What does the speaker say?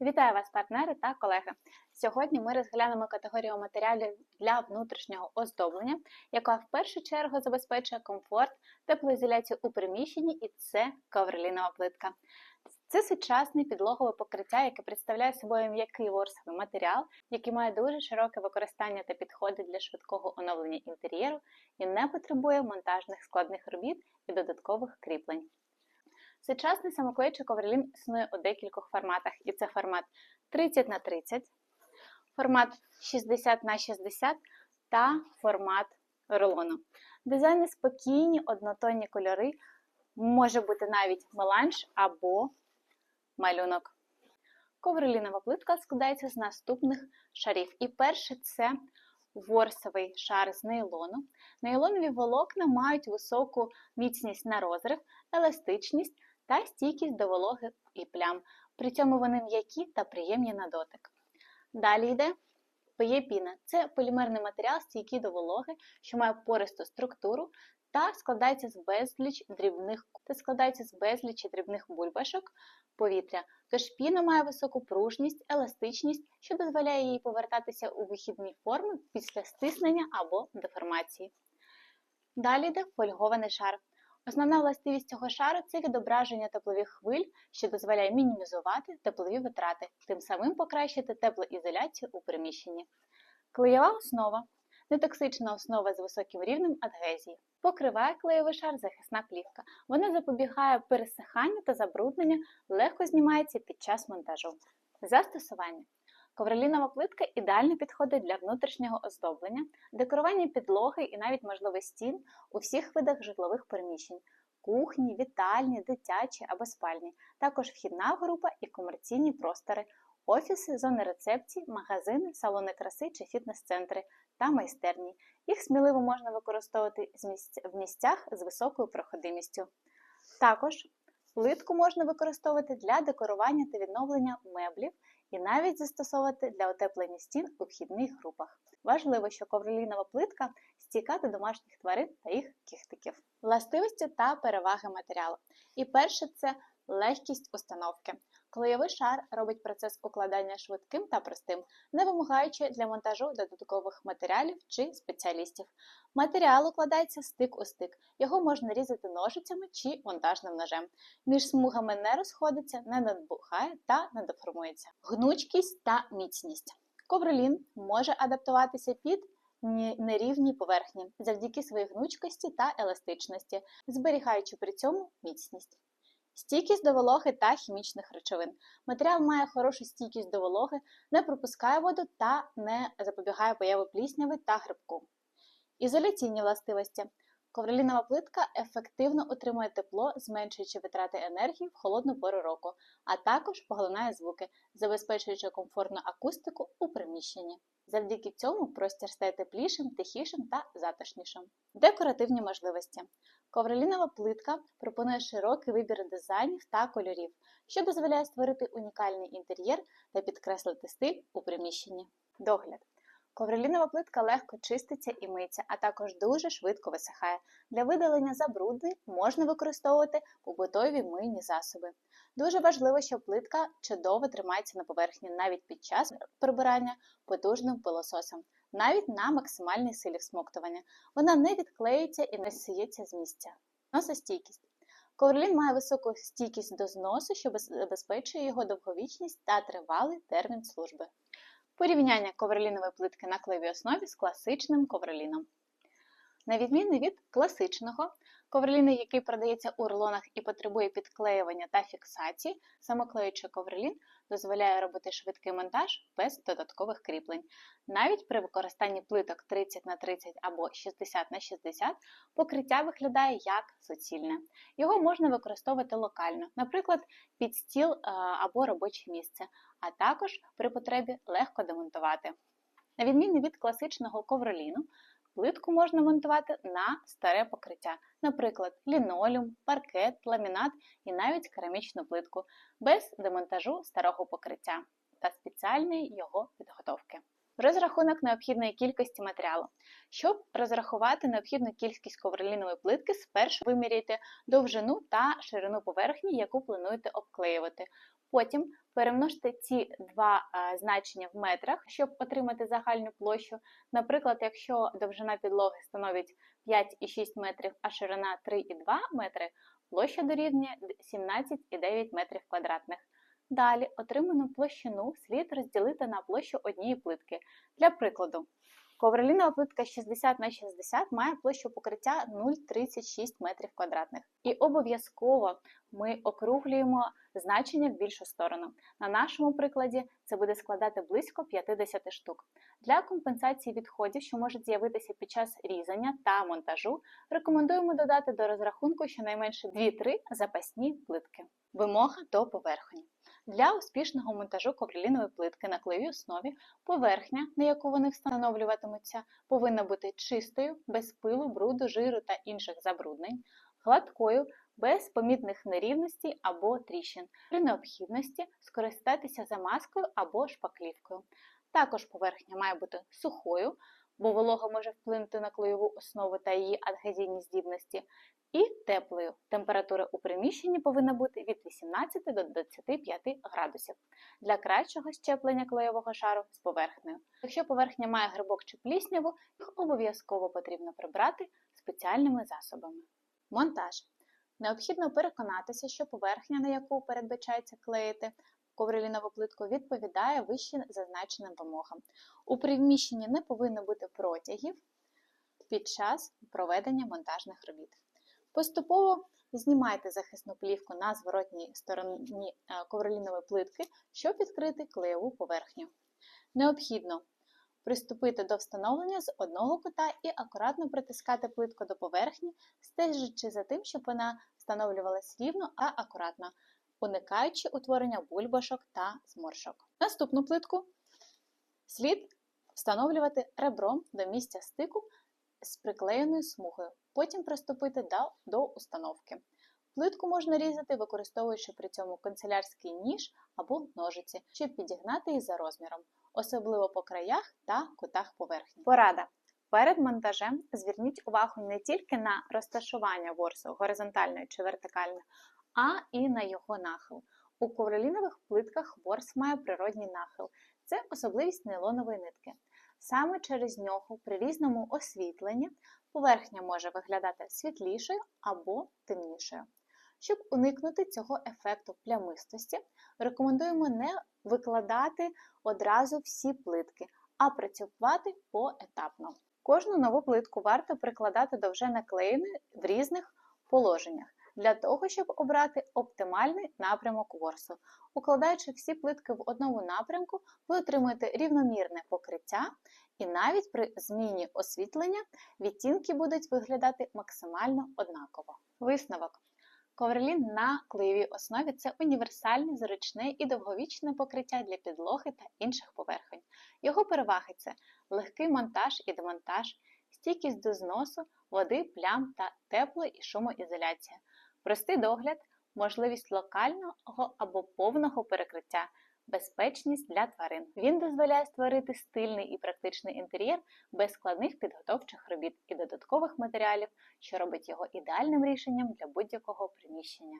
Вітаю вас, партнери та колеги! Сьогодні ми розглянемо категорію матеріалів для внутрішнього оздоблення, яка в першу чергу забезпечує комфорт, теплоізоляцію у приміщенні, і це ковролінова плитка. Це сучасне підлогове покриття, яке представляє собою м'який ворсовий матеріал, який має дуже широке використання та підходить для швидкого оновлення інтер'єру і не потребує монтажних складних робіт і додаткових кріплень. Сучасний самоклеючий ковролін існує у декількох форматах, і це формат 30 на 30 формат 60 на 60 та формат рулону. Дизайни спокійні, однотонні кольори, може бути навіть меланж або малюнок. Ковролінова плитка складається з наступних шарів. І перше це ворсовий шар з нейлону. Нейлонові волокна мають високу міцність на розрив, еластичність та стійкість до вологи і плям. При цьому вони м'які та приємні на дотик. Далі йде піна. Це полімерний матеріал, стійкий до вологи, що має пористу структуру та складається з безліч дрібних та складається з безлічі дрібних бульбашок повітря. Тож піна має високу пружність, еластичність, що дозволяє їй повертатися у вихідні форми після стиснення або деформації. Далі йде фольгований шар. Основна властивість цього шару це відображення теплових хвиль, що дозволяє мінімізувати теплові витрати, тим самим покращити теплоізоляцію у приміщенні. Клеєва основа нетоксична основа з високим рівнем адгезії. Покриває клеєвий шар захисна плівка. Вона запобігає пересиханню та забрудненню, легко знімається під час монтажу. Застосування. Ковролінова плитка ідеально підходить для внутрішнього оздоблення, декорування підлоги і навіть можливо стін у всіх видах житлових приміщень кухні, вітальні, дитячі або спальні, також вхідна група і комерційні простори, офіси, зони рецепцій, магазини, салони краси чи фітнес-центри та майстерні. Їх сміливо можна використовувати в місцях з високою проходимістю. Також плитку можна використовувати для декорування та відновлення меблів і навіть застосовувати для утеплення стін у вхідних групах. Важливо, що ковролінова плитка стікати домашніх тварин та їх кіхтиків. Властивості та переваги матеріалу. І перше це легкість установки. Клеєвий шар робить процес укладання швидким та простим, не вимагаючи для монтажу додаткових матеріалів чи спеціалістів. Матеріал укладається стик у стик, його можна різати ножицями чи монтажним ножем. Між смугами не розходиться, не надбухає та не деформується. Гнучкість та міцність. Ковролін може адаптуватися під нерівні поверхні завдяки своїй гнучкості та еластичності, зберігаючи при цьому міцність. Стійкість до вологи та хімічних речовин. Матеріал має хорошу стійкість до вологи, не пропускає воду та не запобігає появу плісняви та грибку. Ізоляційні властивості. Ковролінова плитка ефективно отримує тепло, зменшуючи витрати енергії в холодну пору року, а також поглинає звуки, забезпечуючи комфортну акустику у приміщенні. Завдяки цьому простір стає теплішим, тихішим та затишнішим. Декоративні можливості. Ковролінова плитка пропонує широкий вибір дизайнів та кольорів, що дозволяє створити унікальний інтер'єр та підкреслити стиль у приміщенні. Догляд. Ковролінова плитка легко чиститься і миється, а також дуже швидко висихає. Для видалення забруднень можна використовувати побутові мийні засоби. Дуже важливо, щоб плитка чудово тримається на поверхні навіть під час прибирання потужним пилососом, навіть на максимальній силі всмоктування. Вона не відклеюється і не сіється з місця. Носостійкість. Ковролін має високу стійкість до зносу, що забезпечує його довговічність та тривалий термін служби. Порівняння ковролінової плитки на клеєвій основі з класичним ковроліном. На відміну від класичного, ковроліну, який продається у рулонах і потребує підклеювання та фіксації, самоклеючий ковролін дозволяє робити швидкий монтаж без додаткових кріплень. Навіть при використанні плиток 30 на 30 або 60 на 60 покриття виглядає як суцільне. Його можна використовувати локально, наприклад, під стіл е, або робоче місце, а також при потребі легко демонтувати. На відміну від класичного ковроліну, Плитку можна монтувати на старе покриття, наприклад, лінолеум, паркет, ламінат і навіть керамічну плитку, без демонтажу старого покриття та спеціальної його підготовки. Розрахунок необхідної кількості матеріалу. Щоб розрахувати необхідну кількість ковролінової плитки, спершу виміряйте довжину та ширину поверхні, яку плануєте обклеювати. Потім Перемножте ці два е, значення в метрах, щоб отримати загальну площу. Наприклад, якщо довжина підлоги становить 5,6 метрів, а ширина 3,2 метри, площа дорівнює 17,9 метрів квадратних. Далі отриману площину слід розділити на площу однієї плитки. Для прикладу, ковролінова плитка 60 на 60 має площу покриття 0,36 метрів квадратних. І обов'язково ми округлюємо значення в більшу сторону. На нашому прикладі це буде складати близько 50 штук. Для компенсації відходів, що можуть з'явитися під час різання та монтажу, рекомендуємо додати до розрахунку щонайменше 2-3 запасні плитки. Вимога до поверхні. Для успішного монтажу ковролінової плитки на клеєвій основі. Поверхня, на яку вони встановлюватимуться, повинна бути чистою, без пилу, бруду, жиру та інших забруднень, гладкою, без помітних нерівностей або тріщин, при необхідності скористатися замазкою або шпаклівкою. Також поверхня має бути сухою, бо волога може вплинути на клеєву основу та її адгезійні здібності, і теплою. Температура у приміщенні повинна бути від 18 до 25 градусів для кращого щеплення клеєвого шару з поверхнею. Якщо поверхня має грибок чи плісняву, їх обов'язково потрібно прибрати спеціальними засобами. Монтаж. Необхідно переконатися, що поверхня, на яку передбачається клеїти ковролінову плитку, відповідає вище зазначеним вимогам. У приміщенні не повинно бути протягів під час проведення монтажних робіт. Поступово знімайте захисну плівку на зворотній стороні е, ковролінової плитки, щоб відкрити клеєву поверхню. Необхідно приступити до встановлення з одного кута і акуратно притискати плитку до поверхні, стежачи за тим, щоб вона встановлювалась рівно а акуратно, уникаючи утворення бульбашок та зморшок. Наступну плитку слід встановлювати ребром до місця стику з приклеєною смугою, потім приступити до, установки. Плитку можна різати, використовуючи при цьому канцелярський ніж або ножиці, щоб підігнати її за розміром, особливо по краях та кутах поверхні. Порада. Перед монтажем зверніть увагу не тільки на розташування ворсу горизонтально чи вертикально, а і на його нахил. У ковролінових плитках ворс має природній нахил. Це особливість нейлонової нитки. Саме через нього при різному освітленні поверхня може виглядати світлішою або темнішою. Щоб уникнути цього ефекту плямистості, рекомендуємо не викладати одразу всі плитки, а працювати поетапно. Кожну нову плитку варто прикладати до вже наклеєної в різних положеннях для того, щоб обрати оптимальний напрямок ворсу. Укладаючи всі плитки в одному напрямку, ви отримуєте рівномірне покриття, і навіть при зміні освітлення відтінки будуть виглядати максимально однаково. Висновок. Ковролін на клеєвій основі це універсальне, зручне і довговічне покриття для підлоги та інших поверхонь. Його переваги це легкий монтаж і демонтаж, стійкість до зносу, води, плям та тепло і шумоізоляція, простий догляд, можливість локального або повного перекриття, безпечність для тварин. Він дозволяє створити стильний і практичний інтер'єр без складних підготовчих робіт і додаткових матеріалів, що робить його ідеальним рішенням для будь-якого приміщення.